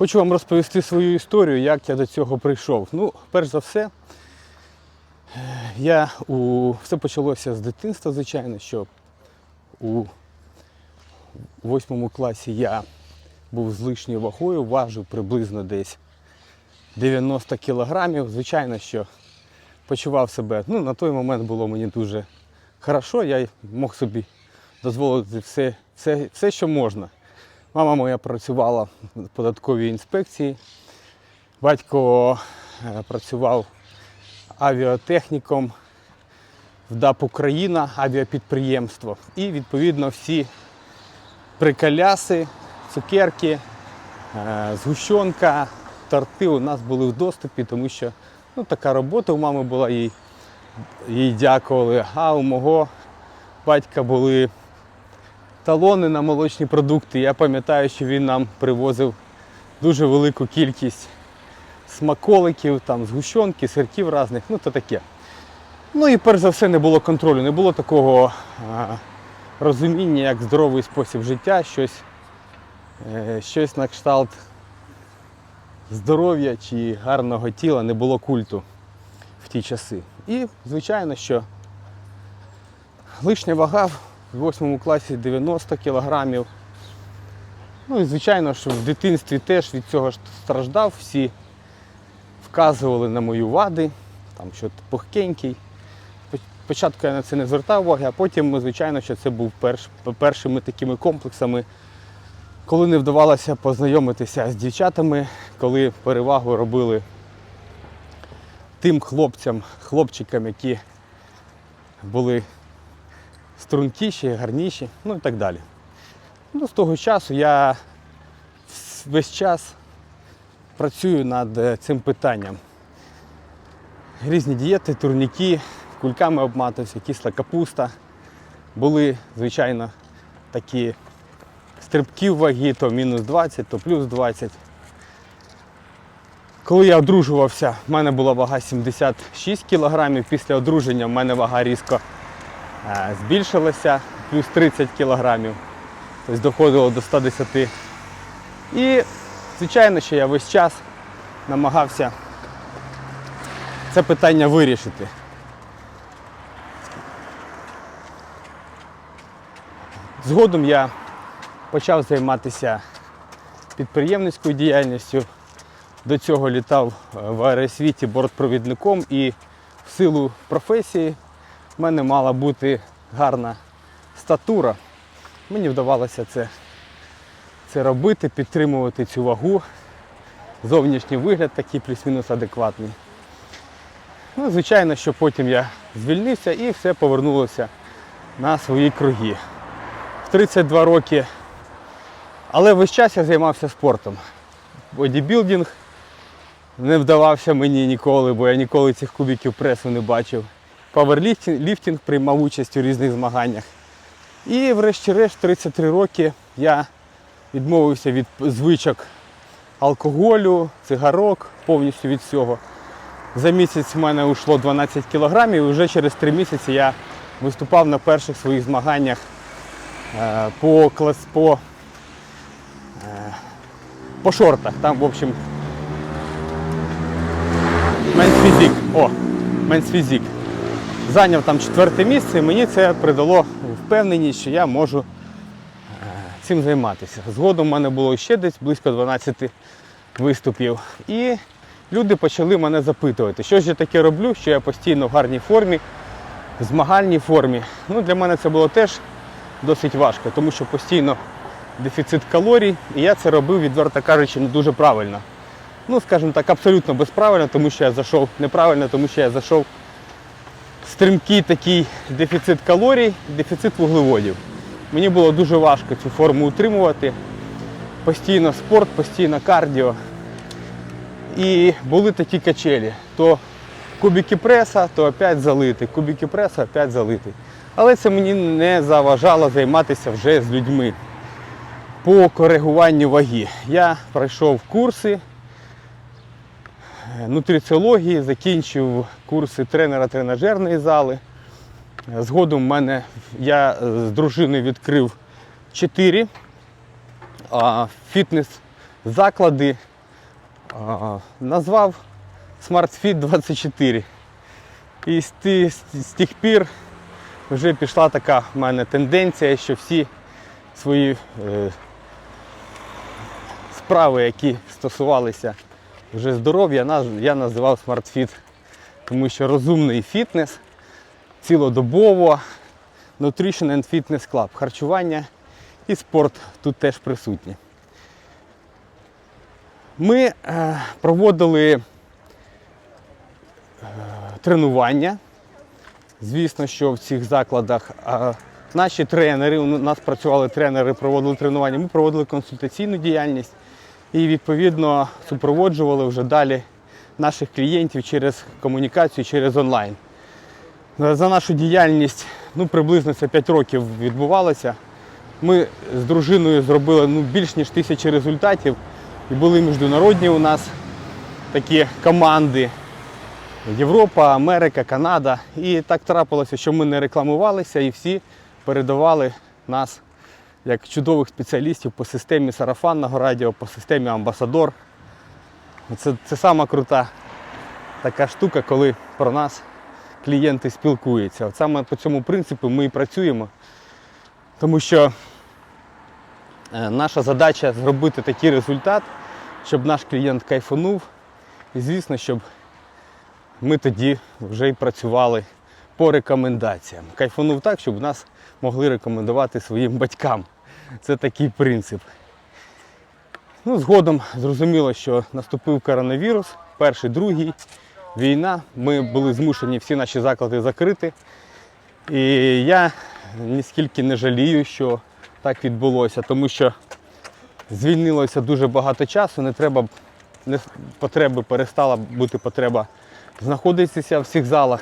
Хочу вам розповісти свою історію, як я до цього прийшов. Ну, перш за все, я у... все почалося з дитинства, звичайно, що у восьмому класі я був з лишньою вагою, важив приблизно десь 90 кілограмів. Звичайно, що почував себе. Ну, на той момент було мені дуже хорошо, я мог собі дозволити все, все, все що можна. Мама моя працювала в податковій інспекції, батько е, працював авіатехніком в ДАП Україна, авіапідприємство. І відповідно всі приколяси, цукерки, е, згущенка, торти у нас були в доступі, тому що ну, така робота у мами була, їй, їй дякували. А у мого батька були талони на молочні продукти. Я пам'ятаю, що він нам привозив дуже велику кількість смаколиків, там, згущенки, сирків різних, ну то таке. Ну і перш за все не було контролю, не було такого а, розуміння, як здоровий спосіб життя, щось, е, щось на кшталт здоров'я чи гарного тіла, не було культу в ті часи. І, звичайно, що лишня вага в 8 класі 90 кілограмів. Ну і звичайно, що в дитинстві теж від цього ж страждав, всі вказували на мої вади, там що ти пухкенький. Спочатку я на це не звертав уваги, а потім, звичайно, що це був перш, першими такими комплексами, коли не вдавалося познайомитися з дівчатами, коли перевагу робили тим хлопцям, хлопчикам, які були стрункіші, гарніші, ну і так далі. Ну, з того часу я весь час працюю над е, цим питанням. Різні дієти, турніки, кульками обматувався, кисла капуста. Були, звичайно, такі стрибки в ваги, то мінус 20, то плюс 20. Коли я одружувався, в мене була вага 76 кг. Після одруження в мене вага різко збільшилася, плюс 30 кг. Тобто доходило до 110. І, звичайно, що я весь час намагався це питання вирішити. Згодом я почав займатися підприємницькою діяльністю. До цього літав е, в аеросвіті бортпровідником і в силу професії в мене мала бути гарна статура. Мені вдавалося це, це робити, підтримувати цю вагу. Зовнішній вигляд такий плюс-мінус адекватний. Ну, звичайно, що потім я звільнився і все повернулося на свої круги. В 32 роки. Але весь час я займався спортом. Бодібілдинг не вдавався мені ніколи, бо я ніколи цих кубиків пресу не бачив. Паверліфтинг ліфтинг приймав участь у різних змаганнях. І врешті-решт, 33 роки я відмовився від звичок алкоголю, цигарок, повністю від всього. За місяць в мене ушло 12 кілограмів і вже через 3 місяці я виступав на перших своїх змаганнях е, по, клас, по, е, по шортах. Там, в общем, менс-фізик. О, менс-фізик. Зайняв там четверте місце і мені це придало впевненість, що я можу е, цим займатися. Згодом в мене було ще десь близько 12 виступів. І люди почали мене запитувати, що ж я таке роблю, що я постійно в гарній формі, в змагальній формі. Ну, Для мене це було теж досить важко, тому що постійно дефіцит калорій, і я це робив, відверто кажучи, не дуже правильно. Ну, скажімо так, абсолютно безправильно, тому що я зайшов неправильно, тому що я зайшов стрімкий такий дефіцит калорій, дефіцит вуглеводів. Мені було дуже важко цю форму утримувати. Постійно спорт, постійно кардіо. І були такі качелі. То кубики преса, то опять залити, кубики преса, опять залити. Але це мені не заважало займатися вже з людьми по коригуванню ваги. Я пройшов курси нутриціології, закінчив курси тренера-тренажерної зали. Згодом в мене я е, з дружиною відкрив 4 фітнес-заклади назвав SmartFit 24. І з, тих пір вже пішла така в мене тенденція, що всі свої е, справи, які стосувалися вже здоров'я, я називав SmartFit, тому що розумний фітнес цілодобово, Nutrition and Fitness Club, харчування і спорт тут теж присутні. Ми е, проводили е, тренування. Звісно, що в цих закладах наші тренери, у нас працювали тренери, проводили тренування, ми проводили консультаційну діяльність і відповідно супроводжували вже далі наших клієнтів через комунікацію, через онлайн. За нашу діяльність ну, приблизно це 5 років відбувалося. Ми з дружиною зробили ну, більш ніж тисячі результатів і були міжнародні у нас такі команди. Європа, Америка, Канада. І так трапилося, що ми не рекламувалися і всі передавали нас як чудових спеціалістів по системі сарафанного радіо, по системі Амбасадор. Це, це сама крута така штука, коли про нас клієнти спілкуються. От саме по цьому принципу ми і працюємо. Тому що е, наша задача зробити такий результат, щоб наш клієнт кайфанув. І звісно, щоб ми тоді вже й працювали по рекомендаціям. Кайфанув так, щоб нас могли рекомендувати своїм батькам. Це такий принцип. Ну, згодом зрозуміло, що наступив коронавірус, перший, другий, війна. Ми були змушені всі наші заклади закрити. І я ніскільки не жалію, що так відбулося, тому що звільнилося дуже багато часу, не треба не, потреби перестала бути потреба знаходитися в всіх залах.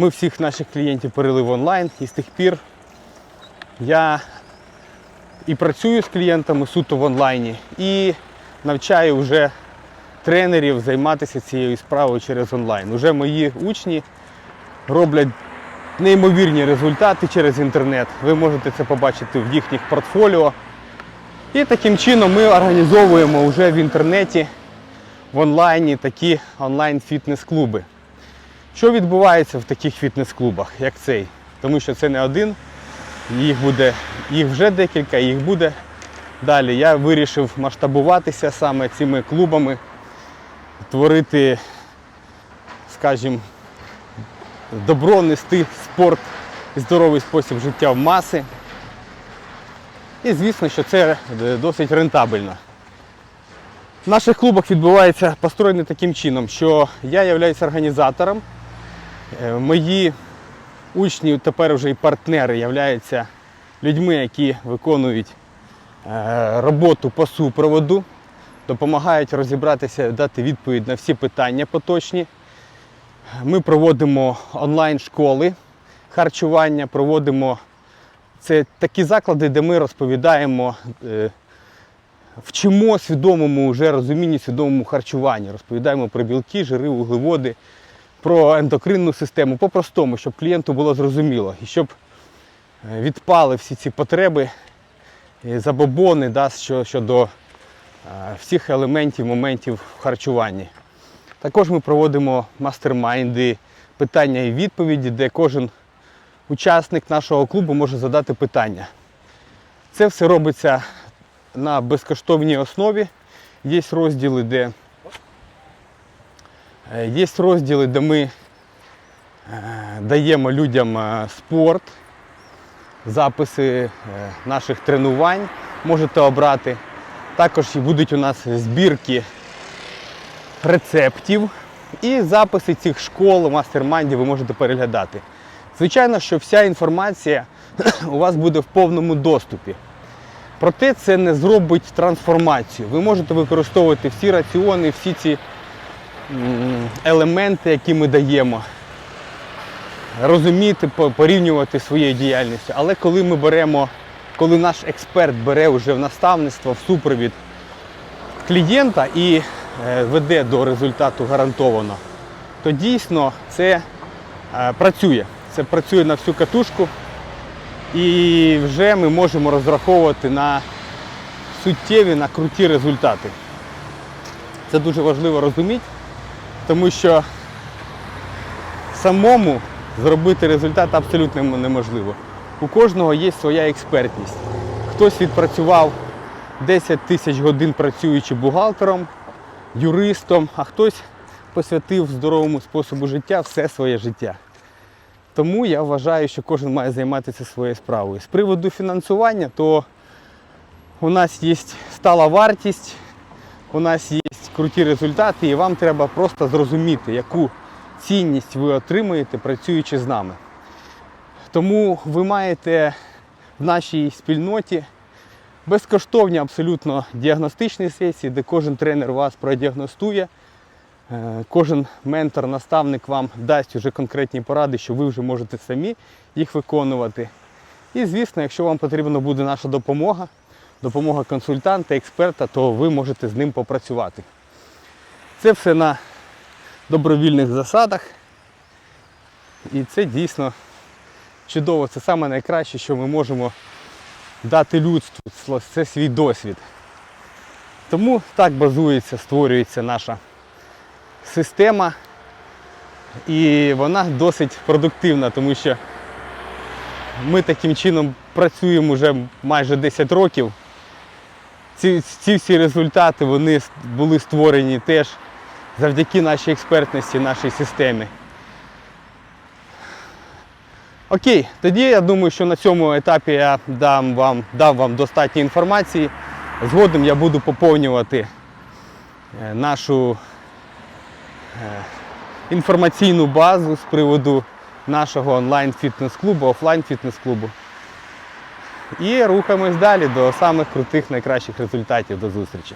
Ми всіх наших клієнтів перели в онлайн і з тих пір я і працюю з клієнтами суто в онлайні, і навчаю вже тренерів займатися цією справою через онлайн. Уже мої учні роблять неймовірні результати через інтернет. Ви можете це побачити в їхніх портфоліо. І таким чином ми організовуємо вже в інтернеті, в онлайні такі онлайн-фітнес-клуби. Що відбувається в таких фітнес-клубах, як цей? Тому що це не один, їх буде, їх вже декілька, їх буде далі. Я вирішив масштабуватися саме цими клубами, творити, скажімо, добро нести спорт і здоровий спосіб життя в маси. І звісно, що це е, досить рентабельно. В наших клубах відбувається построєно таким чином, що я являюсь організатором. Е, Мої учні, тепер вже і партнери, являються людьми, які виконують е, роботу по супроводу, допомагають розібратися, дати відповідь на всі питання поточні. Ми проводимо онлайн-школи харчування, проводимо це такі заклади, де ми розповідаємо, е, вчимо свідомому вже розумінні свідомому харчуванні, розповідаємо про білки, жири, вуглеводи, про ендокринну систему, по-простому, щоб клієнту було зрозуміло і щоб е, відпали всі ці потреби, і забобони да, щодо е, всіх елементів, моментів в харчуванні. Також ми проводимо мастермайнди, питання і відповіді, де кожен учасник нашого клубу може задати питання. Це все робиться на безкоштовній основі. Є розділи, де, е, є розділи, де ми е, даємо людям е, спорт, записи е, наших тренувань можете обрати. Також будуть у нас збірки рецептів і записи цих школ, мастер-майндів ви можете переглядати. Звичайно, що вся інформація у вас буде в повному доступі. Проте це не зробить трансформацію. Ви можете використовувати всі раціони, всі ці елементи, які ми даємо, розуміти, порівнювати своєю діяльністю. Але коли ми беремо, коли наш експерт бере вже в наставництво, в супровід клієнта і е, веде до результату гарантовано, то дійсно це е, працює. Це працює на всю катушку. І вже ми можемо розраховувати на суттєві, на круті результати. Це дуже важливо розуміти, тому що самому зробити результат абсолютно неможливо. У кожного є своя експертність. Хтось відпрацював 10 тисяч годин працюючи бухгалтером, юристом, а хтось посвятив здоровому способу життя все своє життя. Тому я вважаю, що кожен має займатися своєю справою. З приводу фінансування, то у нас є стала вартість, у нас є круті результати, і вам треба просто зрозуміти, яку цінність ви отримуєте, працюючи з нами. Тому ви маєте в нашій спільноті безкоштовні абсолютно діагностичні сесії, де кожен тренер вас продіагностує, е, кожен ментор, наставник вам дасть уже конкретні поради, що ви вже можете самі їх виконувати. І, звісно, якщо вам потрібна буде наша допомога, допомога консультанта, експерта, то ви можете з ним попрацювати. Це все на добровільних засадах. І це дійсно чудово. Це саме найкраще, що ми можемо дати людству. Це свій досвід. Тому так базується, створюється наша система. І вона досить продуктивна, тому що ми таким чином працюємо вже майже 10 років. Ці, ці всі результати вони були створені теж завдяки нашій експертності, нашій системі. Окей, тоді я думаю, що на цьому етапі я дам вам, дав вам достатньо інформації. Згодом я буду поповнювати е, нашу е, інформаційну базу з приводу нашого онлайн-фітнес-клубу, офлайн-фітнес-клубу. І рухаємось далі до самих крутих, найкращих результатів. До зустрічі!